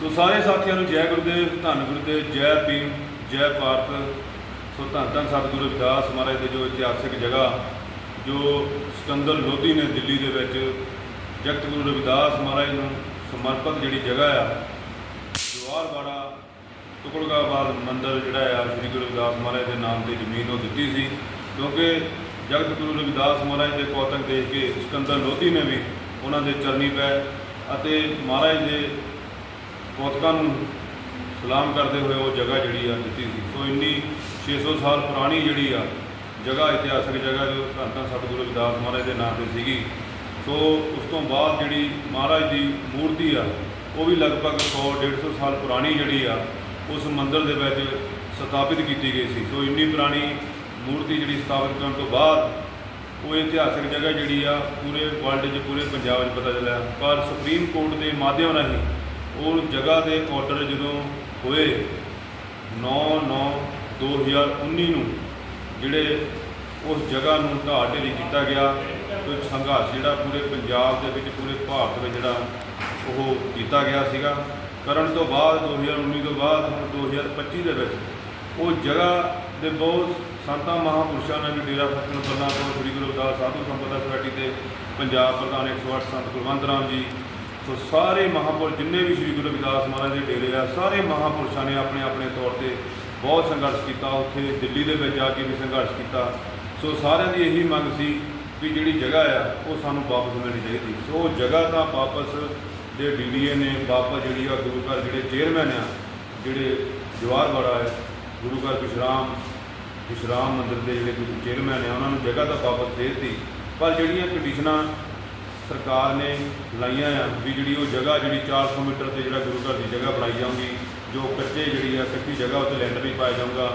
ਸੋ ਸਾਰੇ ਸਾਥੀਆਂ ਨੂੰ ਜੈ ਗੁਰਦੇਵ, ਧੰਨ ਗੁਰਦੇਵ, ਜੈ ਭੀਮ, ਜੈ ਭਾਰਤ। ਸੋ ਧੰਨ ਧੰਨ ਸਤਿਗੁਰੂ ਰਵਿਦਾਸ ਮਹਾਰਾਜ ਦੇ ਜੋ ਇਤਿਹਾਸਿਕ ਜਗ੍ਹਾ, ਜੋ ਸਿਕੰਦਰ ਲੋਧੀ ਨੇ ਦਿੱਲੀ ਦੇ ਵਿੱਚ ਜਗਤ ਗੁਰੂ ਰਵਿਦਾਸ ਮਹਾਰਾਜ ਨੂੰ ਸਮਰਪਿਤ ਜਿਹੜੀ ਜਗ੍ਹਾ ਆ ਜਵਾਰਵਾੜਾ ਟੁਕੜਗਾਬਾਦ ਮੰਦਰ ਜਿਹੜਾ ਆ, ਸ੍ਰੀ ਗੁਰੂ ਰਵਿਦਾਸ ਮਹਾਰਾਜ ਦੇ ਨਾਮ ਤੇ ਜ਼ਮੀਨ ਉਹ ਦਿੱਤੀ ਸੀ। ਕਿਉਂਕਿ ਜਗਤ ਗੁਰੂ ਰਵਿਦਾਸ ਮਹਾਰਾਜ ਦੇ ਕੌਤਕ ਦੇਖ ਕੇ ਸਿਕੰਦਰ ਲੋਧੀ ਨੇ ਵੀ ਉਹਨਾਂ ਦੇ ਚਰਨੀ ਪੈ ਅਤੇ ਮਹਾਰਾਜ ਦੇ ਪੌਤਕਾਂ ਨੂੰ ਸਲਾਮ ਕਰਦੇ ਹੋਏ ਉਹ ਜਗ੍ਹਾ ਜਿਹੜੀ ਆ ਦਿੱਤੀ ਸੀ। ਸੋ ਇੰਨੀ 600 ਸਾਲ ਪੁਰਾਣੀ ਜਿਹੜੀ ਆ ਜਗ੍ਹਾ, ਇਤਿਹਾਸਕ ਜਗ੍ਹਾ ਜੋ ਧੰਨ ਧੰਨ ਸਤਿਗੁਰੂ ਰਵਿਦਾਸ ਮਹਾਰਾਜ ਦੇ ਨਾਂ ਤੇ ਸੀਗੀ। ਸੋ ਉਸ ਤੋਂ ਬਾਅਦ ਜਿਹੜੀ ਮਹਾਰਾਜ ਦੀ ਮੂਰਤੀ ਆ, ਉਹ ਵੀ ਲਗਭਗ 100 150 ਸਾਲ ਪੁਰਾਣੀ ਜਿਹੜੀ ਆ, ਉਸ ਮੰਦਿਰ ਦੇ ਵਿੱਚ ਸਥਾਪਿਤ ਕੀਤੀ ਗਈ ਸੀ। ਸੋ ਇੰਨੀ ਪੁਰਾਣੀ ਮੂਰਤੀ ਜਿਹੜੀ ਸਥਾਪਿਤ ਕਰਨ ਤੋਂ ਬਾਅਦ ਉਹ ਇਤਿਹਾਸਕ ਜਗ੍ਹਾ ਜਿਹੜੀ ਆ, ਪੂਰੇ ਵਰਲਡ 'ਚ, ਪੂਰੇ ਪੰਜਾਬ 'ਚ ਪਤਾ ਚੱਲਿਆ। ਪਰ ਸੁਪਰੀਮ ਕੋਰਟ ਦੇ ਮਾਧਿਅਮ ਰਾਹੀਂ ਉਹ ਜਗ੍ਹਾ ਦੇ ਆਰਡਰ ਜਦੋਂ ਹੋਏ 9/9/2019 ਨੂੰ ਜਿਹੜੇ ਉਸ ਜਗ੍ਹਾ ਨੂੰ ਢਾਹ ਢੇਰੀ ਕੀਤਾ ਗਿਆ ਤੇ ਸੰਘਰਸ਼ ਜਿਹੜਾ ਪੂਰੇ ਪੰਜਾਬ ਦੇ ਵਿੱਚ, ਪੂਰੇ ਭਾਰਤ ਵਿੱਚ ਜਿਹੜਾ ਉਹ ਕੀਤਾ ਗਿਆ ਸੀਗਾ। ਕਰਨ ਤੋਂ ਬਾਅਦ 2019 ਤੋਂ ਬਾਅਦ ਹੁਣ 2025 ਦੇ ਵਿੱਚ ਉਹ ਜਗ੍ਹਾ ਦੇ ਬਹੁਤ ਸੰਤਾਂ, ਮਹਾਪੁਰਸ਼ਾਂ ਨੇ ਵੀ ਡੇਰਾ ਫਤਿਹ ਬੰਨਾ ਤੋਂ ਸ੍ਰੀ ਗੁਰੂ ਰਵਿਦਾਸ ਸਾਧੂ ਸੰਪਦਾ ਸੁਸਾਇਟੀ ਦੇ ਪੰਜਾਬ ਪ੍ਰਧਾਨ 108 ਸੰਤ ਕੁਲਵੰਤ ਰਾਮ ਜੀ ਸੋ ਸਾਰੇ ਮਹਾਪੁਰਸ਼ ਜਿੰਨੇ ਵੀ ਸ੍ਰੀ ਗੁਰੂ ਰਵਿਦਾਸ ਮਹਾਰਾਜ ਦੇ ਡੇਰੇ ਆ, ਸਾਰੇ ਮਹਾਪੁਰਸ਼ਾਂ ਨੇ ਆਪਣੇ ਆਪਣੇ ਤੌਰ ਤੇ ਬਹੁਤ ਸੰਘਰਸ਼ ਕੀਤਾ। ਉੱਥੇ ਦਿੱਲੀ ਦੇ ਵਿੱਚ ਜਾ ਕੇ ਵੀ ਸੰਘਰਸ਼ ਕੀਤਾ। ਸੋ ਸਾਰਿਆਂ ਦੀ ਇਹੀ ਮੰਗ ਸੀ ਵੀ ਜਿਹੜੀ ਜਗ੍ਹਾ ਆ, ਉਹ ਸਾਨੂੰ ਵਾਪਸ ਮਿਲਣੀ ਚਾਹੀਦੀ। ਸੋ ਉਹ ਜਗ੍ਹਾ ਤਾਂ ਵਾਪਸ ਦੇ ਡੀਡੀਏ ਨੇ, ਵਾਪਸ ਜਿਹੜੀ ਆ ਗੁਰੂ ਘਰ ਜਿਹੜੇ ਚੇਅਰਮੈਨ ਆ, ਜਿਹੜੇ ਜਵਾਰ ਜਵਾਹਰਵਾੜਾ ਹੈ ਗੁਰੂ ਘਰ ਵਿਸ਼ਰਾਮ ਵਿਸ਼ਰਾਮ ਮੰਦਿਰ ਦੇ ਜਿਹੜੇ ਗੁਰੂ ਚੇਅਰਮੈਨ ਆ, ਉਹਨਾਂ ਨੂੰ ਜਗ੍ਹਾ ਤਾਂ ਵਾਪਸ ਦੇ ਦਿੱਤੀ। ਪਰ ਜਿਹੜੀਆਂ ਕੰਡੀਸ਼ਨਾਂ ਸਰਕਾਰ ਨੇ ਲਾਈਆਂ ਆ ਵੀ ਜਿਹੜੀ ਉਹ ਜਗ੍ਹਾ ਜਿਹੜੀ 400 ਮੀਟਰ ਤੇ ਜਿਹੜਾ ਗੁਰੂ ਘਰ ਦੀ ਜਗ੍ਹਾ ਬਣਾਈ ਜਾਊਗੀ, ਜੋ ਕੱਚੇ ਜਿਹੜੀ ਆ ਕੱਚੀ ਜਗ੍ਹਾ ਉੱਤੇ ਲੈਂਟਰ ਵੀ ਪਾਇਆ ਜਾਊਗਾ।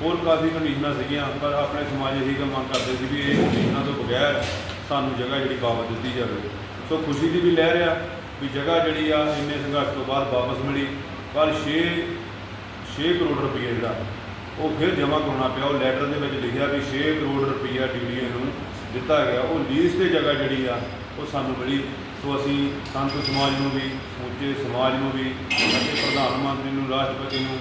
ਹੋਰ ਕਾਫੀ ਕੰਡੀਸ਼ਨਾਂ ਸੀਗੀਆਂ, ਪਰ ਆਪਣੇ ਸਮਾਜ ਇਹੀ ਮੰਗ ਕਰਦੇ ਸੀ ਵੀ ਇਹ ਕੰਡੀਸ਼ਨਾਂ ਤੋਂ ਬਗੈਰ ਸਾਨੂੰ ਜਗ੍ਹਾ ਜਿਹੜੀ ਵਾਪਸ ਦਿੱਤੀ ਜਾਵੇ। ਸੋ ਖੁਸ਼ੀ ਦੀ ਵੀ ਲਹਿਰ ਆ ਵੀ ਜਗ੍ਹਾ ਜਿਹੜੀ ਆ ਇੰਨੇ ਸੰਘਰਸ਼ ਤੋਂ ਬਾਅਦ ਵਾਪਸ ਮਿਲੀ। ਪਰ 6 6 ਕਰੋੜ ਰੁਪਏ ਜਿਹੜਾ, ਉਹ ਫਿਰ ਜਮ੍ਹਾਂ ਕਰਾਉਣਾ ਪਿਆ। ਉਹ ਲੈਟਰ ਦੇ ਵਿੱਚ ਲਿਖਿਆ ਵੀ 6 ਕਰੋੜ ਰੁਪਈਆ ਡੀਡੀਏ ਨੂੰ ਦਿੱਤਾ ਗਿਆ। ਉਹ ਲੀਜ਼ ਤੇ ਜਗ੍ਹਾ ਜਿਹੜੀ ਆ ਉਹ ਸਾਨੂੰ ਮਿਲੀ। ਸੋ ਅਸੀਂ ਸੰਤ ਸਮਾਜ ਨੂੰ ਵੀ, ਸਮੁੱਚੇ ਸਮਾਜ ਨੂੰ ਵੀ ਅਤੇ ਪ੍ਰਧਾਨ ਮੰਤਰੀ ਨੂੰ, ਰਾਸ਼ਟਰਪਤੀ ਨੂੰ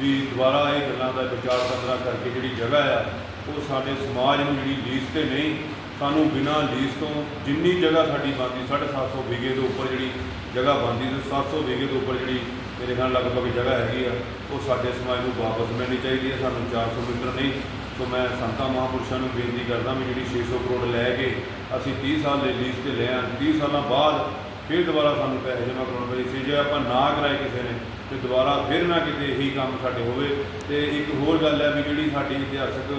ਵੀ ਦੁਬਾਰਾ ਇਹ ਗੱਲਾਂ ਦਾ ਵਿਚਾਰ ਵਟਾਂਦਰਾ ਕਰਕੇ ਜਿਹੜੀ ਜਗ੍ਹਾ ਆ, ਉਹ ਸਾਡੇ ਸਮਾਜ ਨੂੰ ਜਿਹੜੀ ਲੀਜ਼ ਤੇ ਨਹੀਂ, ਸਾਨੂੰ ਬਿਨਾਂ ਲੀਜ਼ ਤੋਂ ਜਿੰਨੀ ਜਗ੍ਹਾ ਸਾਡੀ ਬਣਦੀ 750 ਵਿਗੇ ਦੇ ਉੱਪਰ ਜਿਹੜੀ ਜਗ੍ਹਾ ਬਣਦੀ ਤੇ 700 ਵਿਗੇ ਦੇ ਉੱਪਰ ਜਿਹੜੀ ਮੇਰੇ ਖਿਆਲ ਲਗਭਗ ਜਗ੍ਹਾ ਹੈਗੀ ਆ, ਉਹ ਸਾਡੇ ਸਮਾਜ ਨੂੰ ਵਾਪਸ ਮਿਲਣੀ ਚਾਹੀਦੀ ਹੈ, ਸਾਨੂੰ 400 ਮੀਟਰ ਨਹੀਂ। ਸੋ ਮੈਂ ਸੰਤਾਂ ਮਹਾਂਪੁਰਸ਼ਾਂ ਨੂੰ ਬੇਨਤੀ ਕਰਦਾ ਵੀ ਜਿਹੜੀ 600 ਕਰੋੜ ਲੈ ਕੇ ਅਸੀਂ 30 ਸਾਲ ਦੇ ਲੀਜ਼ ਤੇ ਲਿਆ 30 ਸਾਲਾਂ ਬਾਅਦ ਫਿਰ ਦੁਬਾਰਾ ਸਾਨੂੰ ਪੈਸੇ ਜਮ੍ਹਾਂ ਕਰਾਉਣੇ ਪਏ ਸੀ। ਜੇ ਆਪਾਂ ਨਾ ਕਰਾਏ ਕਿਸੇ ਨੇ, ਤੇ ਦੁਬਾਰਾ ਫਿਰ ਨਾ ਕਿਤੇ ਇਹੀ ਕੰਮ ਸਾਡੇ ਹੋਵੇ। ਤੇ ਇੱਕ ਹੋਰ ਗੱਲ ਹੈ ਵੀ ਜਿਹੜੀ ਸਾਡੀ ਇਤਿਹਾਸਕ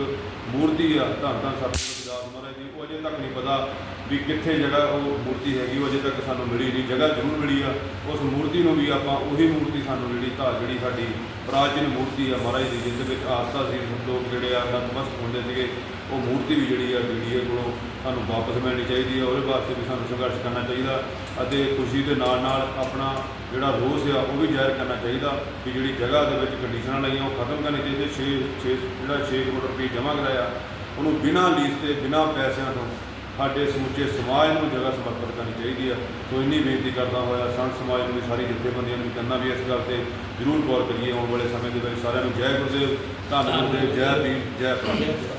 ਮੂਰਤੀ ਆ, ਧੰਨ ਧੰਨ ਸਤਿਗੁਰੂ ਗੁਰਦਾਸ ਮਹਾਰਾਜ ਦੀ, ਉਹ ਅਜੇ ਤੱਕ ਨਹੀਂ ਪਤਾ ਵੀ ਕਿੱਥੇ ਜਗ੍ਹਾ ਉਹ ਮੂਰਤੀ ਹੈਗੀ, ਉਹ ਅਜੇ ਤੱਕ ਸਾਨੂੰ ਮਿਲੀ ਨਹੀਂ। ਜਗ੍ਹਾ ਜ਼ਰੂਰ ਮਿਲੀ ਆ। ਉਸ ਮੂਰਤੀ ਨੂੰ ਵੀ ਆਪਾਂ ਉਹੀ ਮੂਰਤੀ ਸਾਨੂੰ ਜਿਹੜੀ ਧਾ ਜਿਹੜੀ ਸਾਡੀ ਪ੍ਰਾਚੀਨ ਮੂਰਤੀ ਆ ਮਹਾਰਾਜ ਦੀ, ਜਿਸ ਵਿੱਚ ਆਸਥਾ ਸੀ ਲੋਕ ਜਿਹੜੇ ਆ ਨਤਮਸਤ ਹੁੰਦੇ ਸੀਗੇ ਉਹ ਮੂਰਤੀ ਵੀ ਜਿਹੜੀ ਆ ਡੀਡੀਏ ਕੋਲੋਂ ਸਾਨੂੰ ਵਾਪਸ ਮਿਲਣੀ ਚਾਹੀਦੀ ਹੈ ਉਹਦੇ ਵਾਸਤੇ ਵੀ ਸਾਨੂੰ ਸੰਘਰਸ਼ ਕਰਨਾ ਚਾਹੀਦਾ ਅਤੇ ਖੁਸ਼ੀ ਦੇ ਨਾਲ ਨਾਲ ਆਪਣਾ ਜਿਹੜਾ ਰੋਸ ਆ, ਉਹ ਵੀ ਜ਼ਾਹਿਰ ਕਰਨਾ ਚਾਹੀਦਾ ਕਿ ਜਿਹੜੀ ਜਗ੍ਹਾ ਦੇ ਵਿੱਚ ਕੰਡੀਸ਼ਨਾਂ ਲਾਈਆਂ ਉਹ ਖਤਮ ਕਰਨੀ ਚਾਹੀਦੀ 6 6 ਜਿਹੜਾ 6 ਕਰੋੜ ਰੁਪਏ ਜਮ੍ਹਾਂ ਕਰਾਇਆ ਉਹਨੂੰ ਬਿਨਾਂ ਲੀਜ਼ ਤੇ, ਬਿਨਾਂ ਪੈਸਿਆਂ ਤੋਂ ਸਾਡੇ ਸਮੁੱਚੇ ਸਮਾਜ ਨੂੰ ਜਗ੍ਹਾ ਸਮਰਪਿਤ ਕਰਨੀ ਚਾਹੀਦੀ ਆ। ਸੋ ਇੰਨੀ ਬੇਨਤੀ ਕਰਦਾ ਹੋਇਆ ਸੰਤ ਸਮਾਜ ਨੂੰ ਵੀ ਸਾਰੀ ਜਥੇਬੰਦੀਆਂ ਨੂੰ ਵੀ ਵੀ ਇਸ ਗੱਲ ਤੇ ਜ਼ਰੂਰ ਗੌਰ ਕਰੀਏ, ਆਉਣ ਵਾਲੇ ਸਮੇਂ ਦੇ ਵਿੱਚ ਸਾਰਿਆਂ ਨੂੰ ਜੈ ਗੁਰਦੇਵ, ਧੰਨ ਗੁਰਦੇਵ, ਜੈ ਭੀਮ, ਜੈ ਭਾਰਤ।